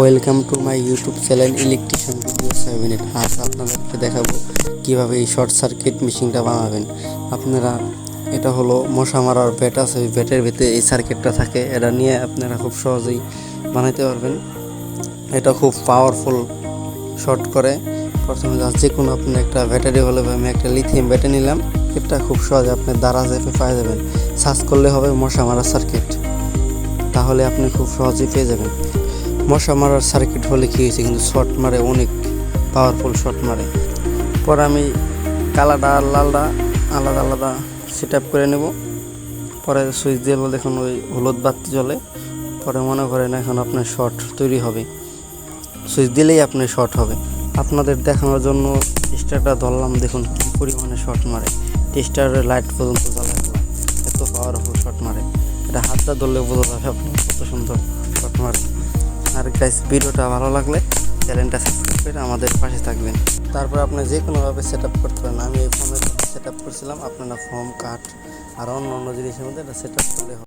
Welcome to my YouTube channel electrician video seven আজ আপনাদেরকে দেখাবো কীভাবে এই শর্ট সার্কিট মেশিনটা বানাবেন। আপনারা, এটা হলো মশা মারার ব্যাট আছে, ওই ব্যাটের ভিতরে এই সার্কিটটা থাকে। এটা নিয়ে আপনারা খুব সহজেই বানাইতে পারবেন। এটা খুব পাওয়ারফুল শর্ট করে। প্রথমে যা কোনো আপনি একটা ব্যাটারি হলে আমি একটা লিথিয়াম ব্যাটারি নিলাম, এটা খুব সহজে আপনি দ্বারা যেতে পাই যাবেন। সার্চ করলে হবে মশা মারা সার্কিট তাহলে আপনি খুব সহজেই পেয়ে যাবেন। মশা মারার সার্কিট হলে কী হয়েছে? কিন্তু শর্ট মারে, অনেক পাওয়ারফুল শর্ট মারে। পরে আমি কালাটা আর লালটা আলাদা আলাদা সেট আপ করে নেব। পরে সুইচ দিয়ে দেখুন ওই হলুদ বাতি জ্বলে। পরে মনে করেন এখন আপনার শর্ট তৈরি হবে। সুইচ দিলেই আপনার শর্ট হবে। আপনাদের দেখানোর জন্য স্টারটা ধরলাম, দেখুন কী পরিমাণে শর্ট মারে। স্টারের লাইট পর্যন্ত জ্বলে। এত পাওয়ারফুল শর্ট মারে। এটা হাতটা ধরলে বোঝা যাবে আপনি কত সুন্দর শর্ট মারে। গাইস ভিডিওটা ভালো লাগলে চ্যানেলটা সাবস্ক্রাইব করে আমাদের পাশে থাকবেন। তারপর আপনি যে কোনোভাবে সেট আপ করতে পারেন। আমি এই ফর্মের সেট আপ করছিলাম। আপনারা ফর্ম কার্ড আর অন্য অন্য জিনিসের মধ্যে এটা সেট আপ করলে